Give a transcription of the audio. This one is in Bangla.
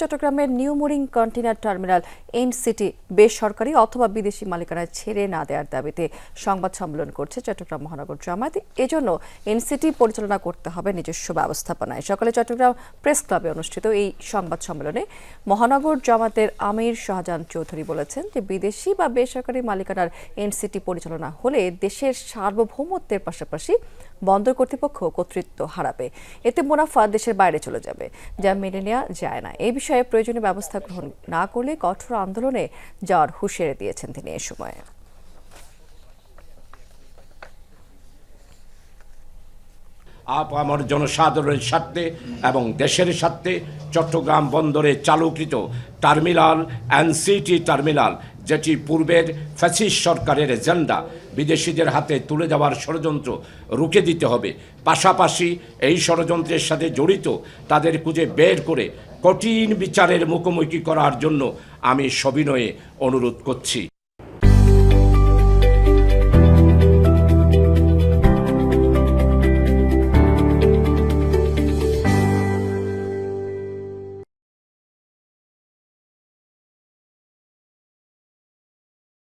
চট্টগ্রামের new mooring container terminal N city বেসরকারি অথবা বিদেশি মালিকানায় ছেড়ে না দেওয়ার দাবিতে সংবাদ সম্মেলন করছে চট্টগ্রাম মহানগর জামায়াত। এজন্য এনসিটি পরিচালনা করতে হবে নিজস্ব ব্যবস্থাপনায়। সকালে চট্টগ্রাম প্রেস ক্লাবে অনুষ্ঠিত এই সংবাদ সম্মেলনে মহানগর জামাতের আমির শাহজাহান চৌধুরী বলেছেন যে বিদেশি বা বেসরকারি মালিকানার এনসিটি পরিচালনা হলে দেশের সার্বভৌমত্বের পাশাপাশি বন্দর কর্তৃপক্ষ কর্তৃত্ব হারাবে। এতে মুনাফা দেশের বাইরে চলে যাবে, যা মেনে নেওয়া যায় না। এই বিষয়ে প্রয়োজনীয় ব্যবস্থা গ্রহণ না করলে কঠোর আন্দোলনে যাওয়ার হুঁশিয়ারি দিয়েছেন তিনি এ সময়। আপ আমার জনসাধারণের স্বার্থে এবং দেশের স্বার্থে চট্টগ্রাম বন্দরে চালুকৃত টার্মিনাল, এনসিটি টার্মিনাল, যেটি পূর্বের ফ্যাসিস সরকারের এজেন্ডা, বিদেশিদের হাতে তুলে দেওয়ার ষড়যন্ত্র রুখে দিতে হবে। পাশাপাশি এই ষড়যন্ত্রের সাথে জড়িত তাদের খুঁজে বের করে কঠিন বিচারের মুখোমুখি করার জন্য আমি সবিনয়ে অনুরোধ করছি।